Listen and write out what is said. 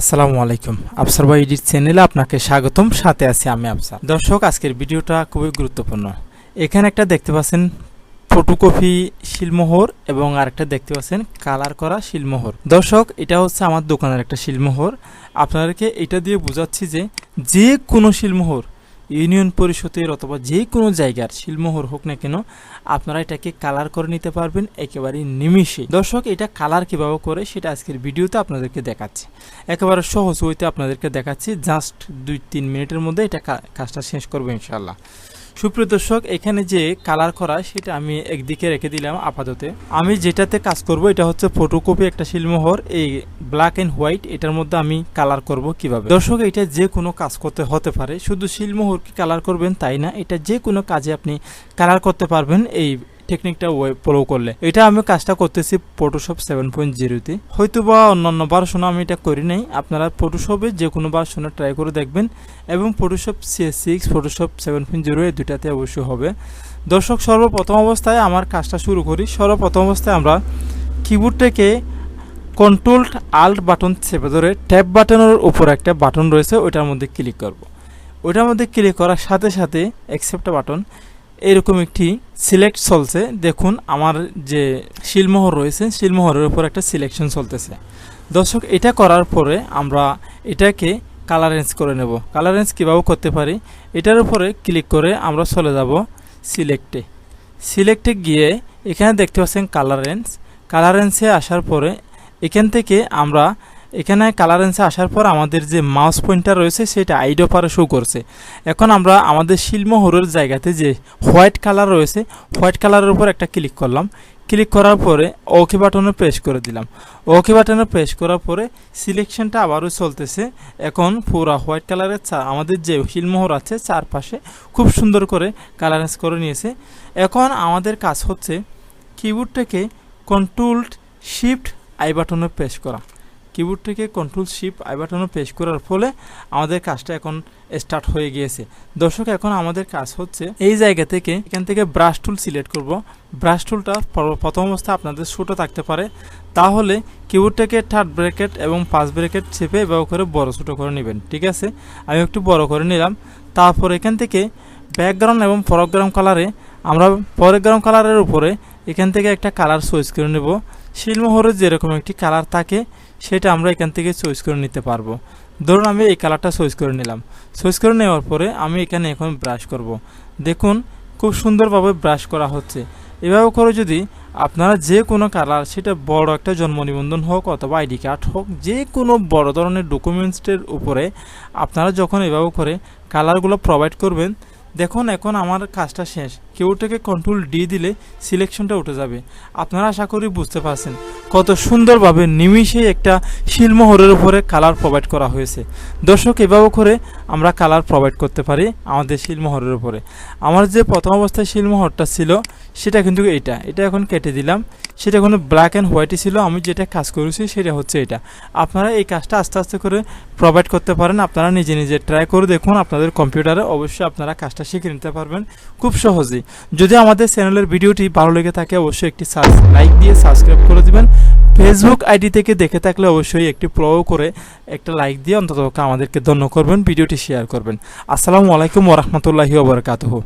আসসালামু আলাইকুম। আফসার ভাই এডিট চ্যানেলে আপনাকে স্বাগতম। সাথে আছি আমি আফসার। দর্শক, আজকের ভিডিওটা খুবই গুরুত্বপূর্ণ। এখানে একটা দেখতে পাচ্ছেন ফটোকপি শিলমোহর এবং আরেকটা দেখতে পাচ্ছেন কালার করা শিলমোহর। দর্শক, এটা হচ্ছে আমার দোকানের একটা শিলমোহর। আপনাদেরকে এটা দিয়ে বোঝাচ্ছি যে যে কোনো শিলমোহর ইউনিয়ন পরিষদের অথবা যে কোনো জায়গার শিলমোহর হোক না কেন, আপনারা এটাকে কালার করে নিতে পারবেন, একেবারে নিমিষে। দর্শক, এটা কালার কীভাবে করে সেটা আজকের ভিডিওতে আপনাদেরকে দেখাচ্ছি। একেবারে সহজ হইতে আপনাদেরকে দেখাচ্ছি জাস্ট দুই তিন মিনিটের মধ্যে এটা কাজটা শেষ করব ইনশাল্লাহ সুপ্রিয় দর্শক, এখানে যে কালার করা সেটা আমি একদিকে রেখে দিলাম আপাতত। আমি যেটাতে কাজ করব, এটা হচ্ছে ফটোকপি একটা শিলমোহর। এই ব্ল্যাক অ্যান্ড হোয়াইট এটার মধ্যে আমি কালার করব কীভাবে? দর্শক, এটা যে কোনো কাজ করতে হতে পারে। শুধু শিলমোহর কি কালার করবেন তাই না, এটা যে কোনো কাজে আপনি কালার করতে পারবেন এই টেকনিকটা ফলো করলে। এটা আমি কাজটা করতেছি ফটোশপ সেভেন পয়েন্ট জিরোতে হয়তো বা অন্যান্য ভার্সনে আমি এটা করি নাই। আপনারা ফটোশপে যে কোনো ভার্সনে ট্রাই করে দেখবেন এবং Photoshop CS six Photoshop seven point zero এই দুটাতে অবশ্যই হবে। দর্শক, সর্বপ্রথম অবস্থায় আমার কাজটা শুরু করি। সর্বপ্রথম অবস্থায় আমরা কিবোর্ড থেকে কন্ট্রোল আল্ট বাটন চেপে ধরে ট্যাব বাটনের উপর একটা বাটন রয়েছে, ওইটার মধ্যে ক্লিক করব। ওইটার মধ্যে ক্লিক করার সাথে সাথে অ্যাকসেপ্ট বাটন, এরকম একটি সিলেক্ট চলছে। দেখুন, আমার যে শিলমোহর রয়েছে, শিলমোহরের উপর একটা সিলেকশন চলতেছে। দর্শক, এটা করার পরে আমরা এটাকে কালার রেঞ্জ করে নেব। কালারেন্স কীভাবে করতে পারি? এটার উপরে ক্লিক করে আমরা চলে যাব সিলেক্টে সিলেক্টে গিয়ে এখানে দেখতে পাচ্ছেন কালারেন্স কালারেন্সে আসার পরে এখান থেকে আমরা এখানে কালার রেঞ্জে আসার পর আমাদের যে মাউস পয়েন্টার রয়েছে, সেটা আইডো পারে শো করছে। এখন আমরা আমাদের শিলমোহরের জায়গাতে যে হোয়াইট কালার রয়েছে হোয়াইট কালারের উপর একটা ক্লিক করলাম। ক্লিক করার পরে ওকে বাটনে প্রেস করে দিলাম। ওকে বাটনে প্রেস করার পরে সিলেকশনটা আবারও চলতেছে। এখন পুরা হোয়াইট কালারের আমাদের যে শিলমোহর আছে, চারপাশে খুব সুন্দর করে কালারেন্স করে নিয়েছে। এখন আমাদের কাজ হচ্ছে কিবোর্ড থেকে কন্ট্রোল শিফট আই বাটনে প্রেস করা। কিবোর্ড থেকে কন্ট্রোল শিফট আই বাটনে প্রেস করার ফলে আমাদের কাজটা এখন স্টার্ট হয়ে গিয়েছে। দর্শক, এখন আমাদের কাজ হচ্ছে এই জায়গা থেকে এখান থেকে ব্রাশ টুল সিলেক্ট করব। ব্রাশ টুলটা প্রথম অবস্থায় আপনাদের ছোটো থাকতে পারে। তাহলে কিবোর্ডটাকে থার্ড ব্র্যাকেট এবং পাঁচ ব্র্যাকেট চেপে ব্যবহার করে বড় ছোটো করে নেবেন, ঠিক আছে? আমি একটু বড় করে নিলাম। তারপর এখান থেকে ব্যাকগ্রাউন্ড এবং ফরগ্রাউন্ড কালারে আমরা ফরগ্রাউন্ড কালারের উপরে এখান থেকে একটা কালার চয়েস করে নেব। শিলমোহরের যেরকম একটি কালার থাকে, সেটা আমরা এখান থেকে চয়েস করে নিতে পারব। ধরুন, আমি এই কালারটা চয়েস করে নিলাম। চয়েস করে নেওয়ার পরে আমি এখানে এখন ব্রাশ করব। দেখুন, খুব সুন্দরভাবে ব্রাশ করা হচ্ছে। এভাবে করে যদি আপনারা যে কোনো কালার, সেটা বড় একটা জন্ম নিবন্ধন হোক অথবা আইডি কার্ড হোক, যে কোনো বড় ধরনের ডকুমেন্টসের উপরে আপনারা যখন এভাবে করে কালারগুলো প্রোভাইড করবেন দেখুন, এখন আমার কাজটা শেষ। কেউ থেকে কন্ট্রোল ডি দিলে সিলেকশনটা উঠে যাবে। আপনারা আশা করি বুঝতে পারছেন কত সুন্দরভাবে নিমিষে একটা শিলমোহরের উপরে কালার প্রোভাইড করা হয়েছে। দর্শক, এভাবে করে আমরা কালার প্রোভাইড করতে পারি আমাদের শিলমোহরের উপরে। আমার যে প্রথম অবস্থায় শিলমোহরটা ছিল, সেটা কিন্তু এটা এটা এখন কেটে দিলাম। সেটা কোনো ব্ল্যাক অ্যান্ড হোয়াইটই ছিল। আমি যেটা কাজ করেছি, সেটা হচ্ছে এটা। আপনারা এই কাজটা আস্তে আস্তে করে প্রোভাইড করতে পারেন। আপনারা নিজে নিজে ট্রাই করে দেখুন। আপনাদের কম্পিউটারে অবশ্যই আপনারা কাজটা শিখে নিতে পারবেন। খুব সহজেই। যদি আমাদের চ্যানেলের ভিডিওটি ভালো লেগে থাকে, অবশ্যই একটি লাইক দিয়ে সাবস্ক্রাইব করে দিবেন। ফেসবুক আইডি থেকে দেখে থাকলে অবশ্যই একটি প্রো করে একটা লাইক দিয়ে অন্তত আমাদেরকে ধন্য করবেন, ভিডিওটি শেয়ার করবেন। আসসালামু আলাইকুম ওরহমতুল্লাহি ওবরাকাতুহু